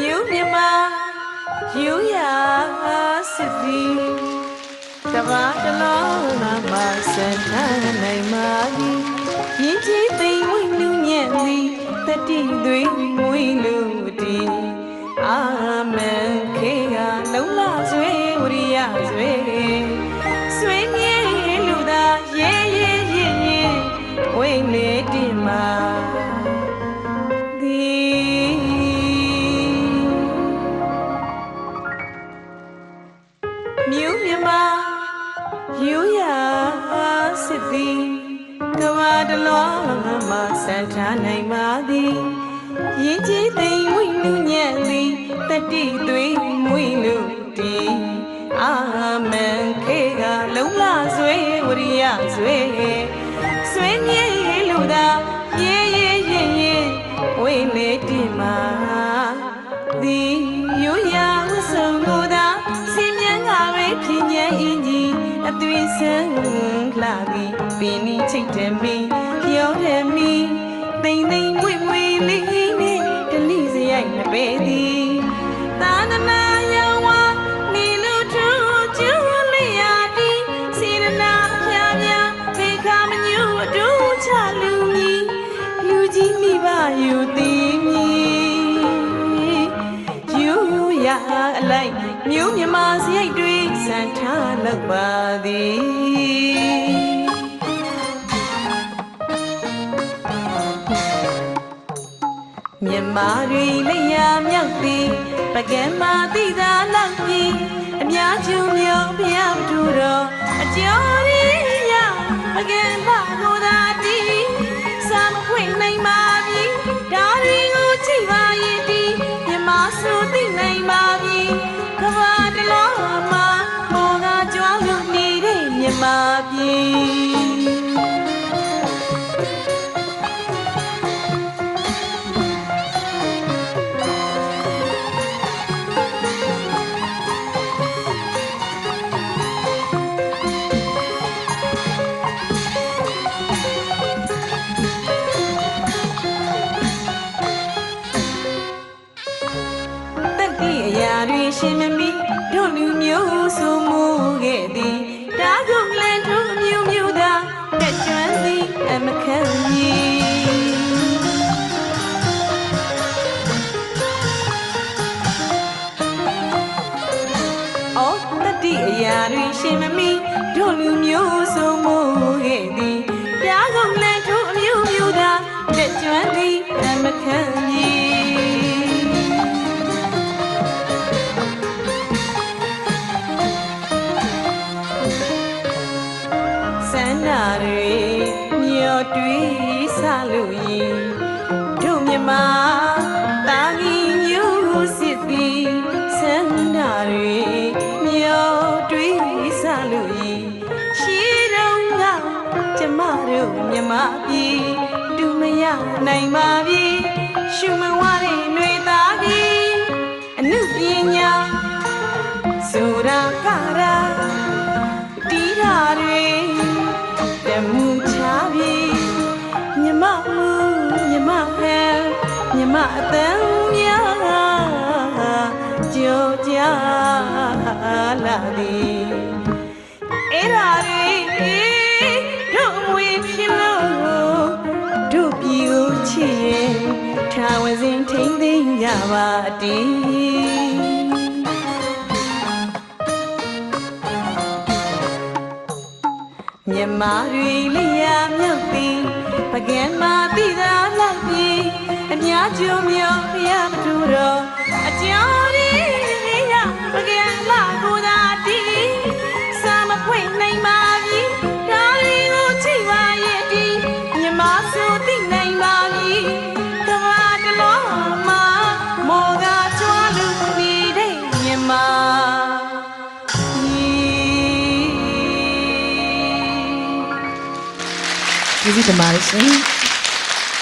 မြို့မြမယူရစစ်စီတဘာတလုံးနာမစံထားနိုင်မာသည်ရင်ကြီးသိမ်ဝိနုညံ့သည်တတိသွေးမွေးလူတီအာမန်ခေကလုံးလာဆွေဝရိယဆွေဆွေ မြူးမြမယူရစစ်သည်ကဘာတလောမဆန်ထားနိုင်ပါသည်ရင်ကြီးသိမ်ဝိနုညံ့သည်တတိသွေးမွေးလူတီအာမန်ခေကလုံးလာဆွေဝရိယဆွေဆွေမြေလူသာရေရေရေရေဝိနေတင်မာသည်ယူရ ဆန်းလှပြီးပင်ဤချိတ်တယ်မီရောတယ်မီတိမ်တိမ်မွေ့မွေ့လေးနဲ့တလိစရိုက်မပဲသည်သာသနာယောဝါနေလူထူကျူလျာတီစေရနာဖြာဖြာဖေခါမညူအတူချလူမီလူကြီးမိဘယူသည်မီယူရအလိုက်မြို့မြမစရိုက်တွေ စံထားလောက်ပါသည်မြမတွေလက်ရမြောက်သည်ပကံမာတိသာလောက်ပြီးအများကျုံမျိုးဖျောက်ထူတော့အကျော်ရီရပကံပါကိုသာတီးစာမဖွင့်နိုင်ပါပြီဒါတွေကိုချိတ်ပါရဲ့တီးမြမဆိုသိနိုင်ပါ ရာတွေရှင်မမီတို့လူမျိုးဆိုမှုခဲ့သည်တားကုန်လန်တို့မျိုးမျိုးသာတက်ကျွမ်းသည်အမခံမီအော်တက်တိအရာတွေရှင်မမီ မျောတွေးဆလို့ရင်တို့မြမတာဂီမျိုးစစ်သည်စန္ဒာတွေမျောတွေးဆလို့ရင်ရှိတော့ကကျမတို့မြမပြီတူမရနိုင်ပါပြီရှုမဝတဲ့ຫນွေသားပြီအနုပညာဆိုတာက အတန်းများကြောကြလာသည်အဲ့ဒါတွေတို့အမွေဖြစ်လို့တို့ပြည်ကိုချစ်ရင်ထာဝစဉ်ထိမ့်သိမ်းကြပါတည်း မြမတွေလျာမြောက်သည်ပကံမာတိသာလိုက်ပြီးအများကျုံမျိုးဖျားမတူတော့အကျော်ရီ ကျေးဇူးတင်ပါတယ်ရှင်